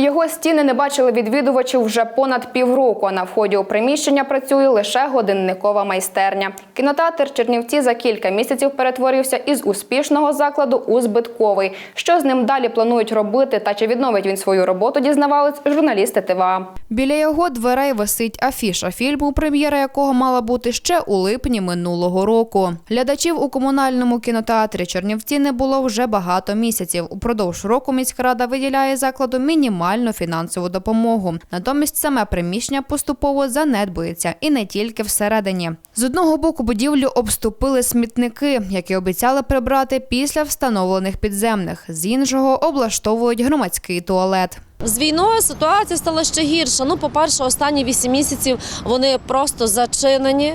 Його стіни не бачили відвідувачів вже понад півроку. А на вході у приміщення працює лише годинникова майстерня. Кінотеатр Чернівці за кілька місяців перетворився із успішного закладу у збитковий. Що з ним далі планують робити та чи відновить він свою роботу, дізнавались журналісти ТВА. Біля його дверей висить афіша фільму, прем'єра якого мала бути ще у липні минулого року. Глядачів у комунальному кінотеатрі Чернівці не було вже багато місяців. Упродовж року міськрада виділяє закладу мінімальну фінансову допомогу. Натомість саме приміщення поступово занедбується і не тільки всередині. З одного боку будівлю обступили смітники, які обіцяли прибрати після встановлених підземних. З іншого облаштовують громадський туалет. З війною ситуація стала ще гірша. Ну, по-перше, останні 8 місяців вони просто зачинені.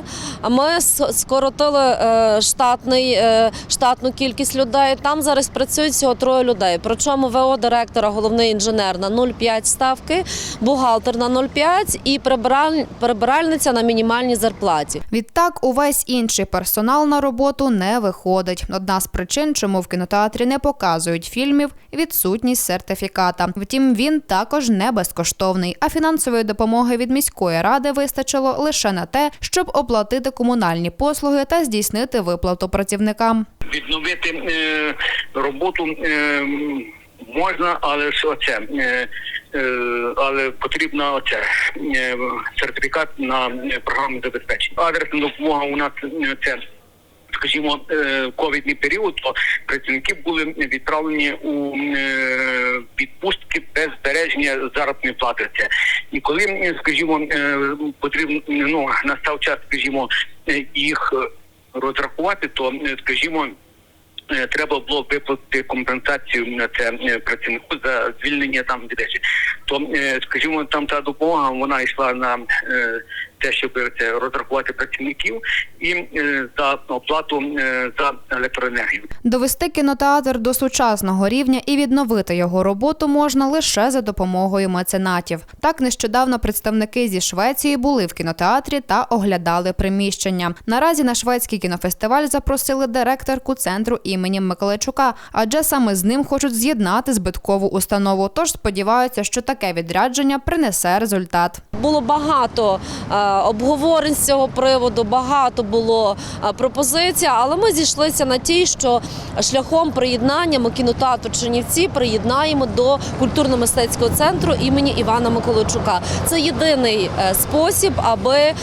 Ми скоротили е, штатний, е, штатну кількість людей. Там зараз працюють всього троє людей. Причому ВО директора, головний інженер на 0,5 ставки, бухгалтер на 0,5 і прибираль- прибиральниця на мінімальній зарплаті. Відтак, увесь інший персонал на роботу не виходить. Одна з причин, чому в кінотеатрі не показують фільмів, відсутність сертифіката. Втім, він також не безкоштовний. А фінансової допомоги від міської ради вистачило лише на те, щоб оплатити комунальні послуги та здійснити виплату працівникам. відновити е, роботу е, можна, але ж оце. Е, е, але потрібна оце е, сертифікат на е, програмне забезпечення. Адресна допомога у нас е, це. Скажімо, е, ковідний період, то працівники були відправлені у е, відпустки без збереження заробітної плати. І коли, скажімо, е, потрібно ну настав час, скажімо, їх розрахувати, то скажімо. Треба було виплатити компенсацію на це працівнику за звільнення там від речі. То, скажімо, там та допомога вона йшла на те, щоб це розрахувати працівників і е, за оплату е, за електроенергію. Довести кінотеатр до сучасного рівня і відновити його роботу можна лише за допомогою меценатів. Так нещодавно представники зі Швеції були в кінотеатрі та оглядали приміщення. Наразі на шведський кінофестиваль запросили директорку центру імені Миколайчука, адже саме з ним хочуть з'єднати збиткову установу. Тож сподіваються, що таке відрядження принесе результат. Було багато е, обговорень з цього приводу, багато було е, пропозицій, але ми зійшлися на тій, що шляхом приєднання ми кінотеатру Чернівці приєднаємо до культурно-мистецького центру імені Івана Миколайчука. Це єдиний е, спосіб, аби е,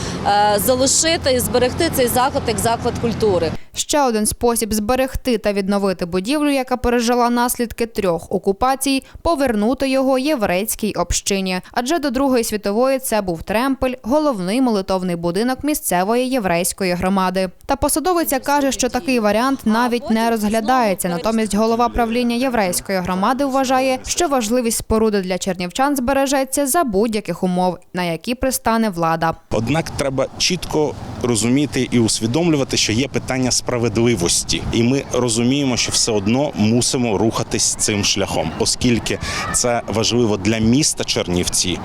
залишити і зберегти цей заклад як заклад культури. Ще один спосіб зберегти та відновити будівлю, яка пережила наслідки трьох окупацій, повернути його єврейській общині. Адже до Другої світової це був тремпель, головний молитовний будинок місцевої єврейської громади. Та посадовиця каже, що такий варіант навіть не розглядається. Натомість голова правління єврейської громади вважає, що важливість споруди для чернівчан збережеться за будь-яких умов, на які пристане влада. Однак треба чітко розуміти і усвідомлювати, що є питання справедливості, і ми розуміємо, що все одно мусимо рухатись цим шляхом, оскільки це важливо для міста Чернівці.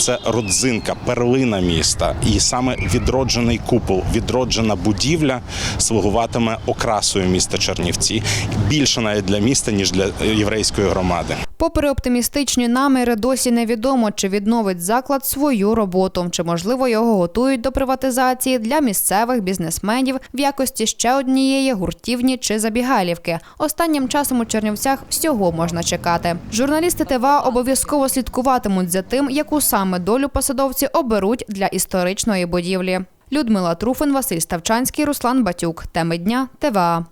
Це родзинка, перлина міста, і саме відроджений купол, відроджена будівля слугуватиме окрасою міста Чернівці більше навіть для міста ніж для єврейської громади. Попри оптимістичні наміри, досі невідомо, чи відновить заклад свою роботу, чи можливо його готують до приватизації для місцевих бізнесменів в якості ще однієї гуртівні чи забігалівки. Останнім часом у Чернівцях всього можна чекати. Журналісти ТВА обов'язково слідкуватимуть за тим, яку саме долю посадовці оберуть для історичної будівлі. Людмила Труфин, Василь Ставчанський, Руслан Батюк. Теми дня ТВА.